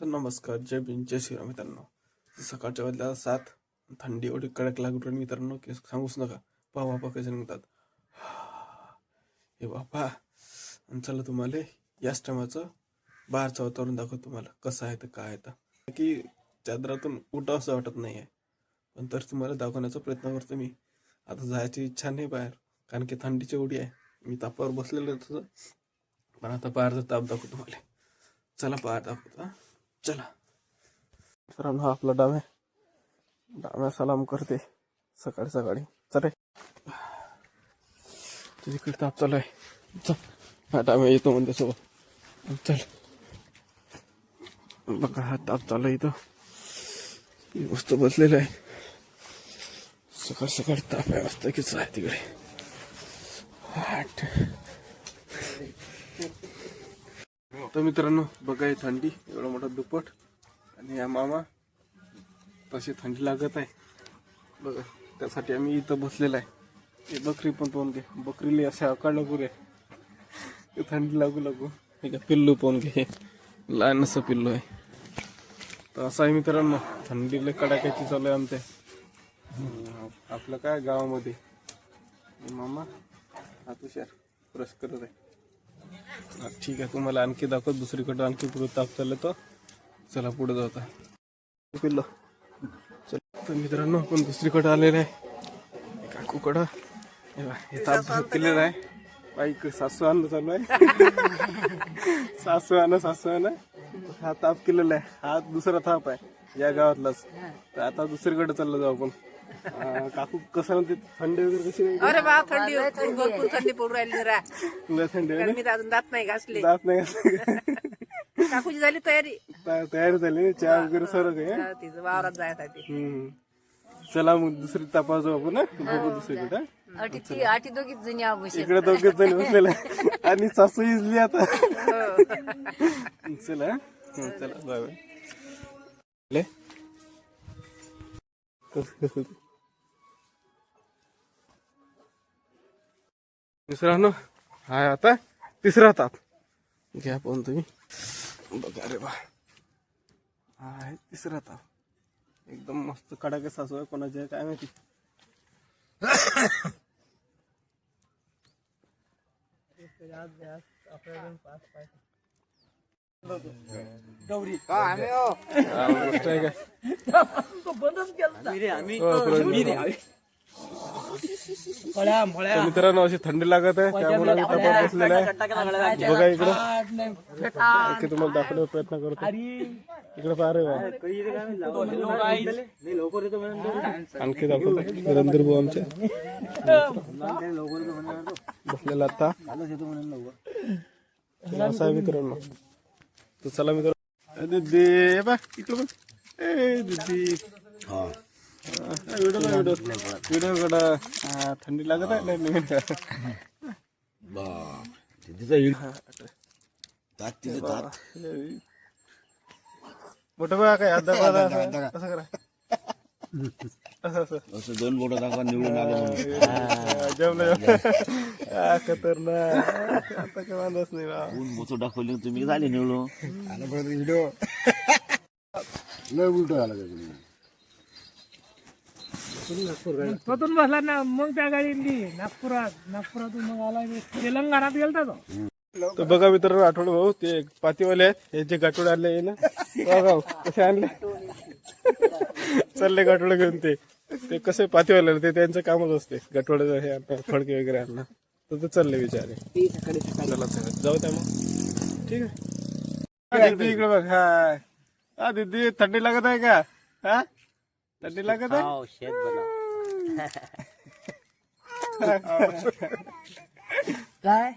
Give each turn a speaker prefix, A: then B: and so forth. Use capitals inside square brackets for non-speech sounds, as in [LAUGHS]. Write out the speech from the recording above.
A: तर नमस्कार जय बिन जय श्रीराम मित्रांनो. सकाळच्या वाजल्या सात थंडी एवढी कडक लागून मित्रांनो की सांगूच नका. पहा बापा कसे निघतात? हे बापा. आणि चला तुम्हाला याच टायमाचं बाहेरचं वातावरण दाखव तुम्हाला. कसं आहे तर काय आहे तर. की चादरातून उठावं असं वाटत नाही आहे पण तर तुम्हाला दाखवण्याचा प्रयत्न करतो मी. आता जायची इच्छा नाही बाहेर कारण की थंडीची एवढी आहे. मी तापावर बसलेलो तसं. पण आता बाहेरचा ताप दाखवतो तुम्हाला. चला बाहेर दाखवतो हा. चला। मित्रांनो हा आपला डाव्या डाव्या सलाम करते सकाळी सकाळी चल। रे तुझ्याकडे ताप चालू आहे चल हा डाव्या येतो म्हणते सोबत चल। बघा हा ताप चालू इथं ही वस्तू बसलेलं ताप आहे वाजता कीच आहे आठ. तर मित्रांनो बघा ही थंडी एवढा मोठा दुपट आणि या मामा तशी थंडी लागत आहे. बघा त्यासाठी आम्ही इथं बसलेला आहे. हे बकरी पण पाहून घे. बकरीला असे अकाळला पुरे ते थंडी लागू लागू. हे का पिल्लू पाहून घे. हे लहान असं पिल्लू आहे. तर असं आहे मित्रांनो थंडीला कडाक्याची चालू आहे आमच्या. आपलं काय गावामध्ये? मामा हा तुषार ब्रश करत आहे. ठीक आहे तुम्हाला आणखी दाखवत दुसरीकडे आणखी पुढे ताप चाललं तर चला पुढे जाऊ आता. पिल्लो. चल तर मित्रांनो आपण दुसरीकडे आलेलं आहे. काकूकडं हे बघा, हे ताप केलेलं आहे. बाईक सासू आणणं चालू आहे. [LAUGHS] सासू आणं सासू आणं. हा ताप केलेला आहे. हा दुसरा ताप आहे. या गावातलाच तर आता दुसरीकडे चाललं जाऊ आपण अं, काकू कसं म्हणते थंडी वगैरे कशी?
B: अरे बा थंडी भरपूर थंडी पडू राहिली जरा
A: लय थंडी आहे ना?
B: मी तर अजून दात नाही घासले
A: जात नाही?
B: काकूची झाली तयारी
A: तया- तयारी झाली ना चहा वगैरे सर्व काही हं?
B: हा, तिचं वावरात जायसाठी
A: हम्म. चला मग दुसरी तपास जाऊ आपण हं? बघू दुसरीकडे हं?
C: अटी ती अटी दोघीच जणी आवश्यक
A: इकडे दोघेच जण बसलेले. आणि सासू इजली आता चला हं? हं, चला बाय बाय ले. ते? दुसरा ना? हा, आता तिसरा ताप। घ्या पाहून तुम्ही बघा रे बा। हा आहे तिसरा ताप। एकदम मस्त कडाके सासू आहे कोणाचे काय माहिती? हा, गोष्ट आहे काय तर मित्रांनो अशी थंडी लागत आहे त्यामुळे आम्ही तपास बसलेला आहे. बघा इकडं. की तुम्हाला दाखवण्याचा प्रयत्न करतो. इकडे पहा रे बा. आणखी दाखवतो. रणधीर भाऊ आमचे. बसलेला आता. असं आहे मित्रांनो. तर चला मित्रांनो दीदी ए बा इकडं बघ ए दीदी हा, व्हिडिओ का व्हिडिओ व्हिडिओ कडा हा, थंडी लागत आहे नाही नाही मोठं बघा काय हात दाखवा असं असं करा असं
D: दोन बोट दाखवा निवडून आलो
A: हा, खतरनाक. आता काय वांधच नाही
D: बोचो दाखवले तुम्ही झाले निवडून.
E: व्हिडिओ लय उलट झाला
F: स्वतून बसला ना मग त्या गाडीली नागपुरात नागपुरातून मग आला तेलंगणात गेलता तो.
A: तर बघा मित्रांनो आठवडे भाऊ ते पातीवाले आहेत हे जे गाठोडे आणले ना. बघा कसे आणले? [LAUGHS] चालले गाठोडे घेऊन ते. ते कसे पातीवाले ते त्यांचं कामच असते. गाठोडे हे आणणं फडके वगैरे आणणं. तर ते चालले विचारे चला चला. जाऊ त्या मग. ठीक आहे. हा, दीदी इकडे बघ. हा. हा दीदी थंडी लागत आहे का? हा? थंडी लागत आहे?
B: काय?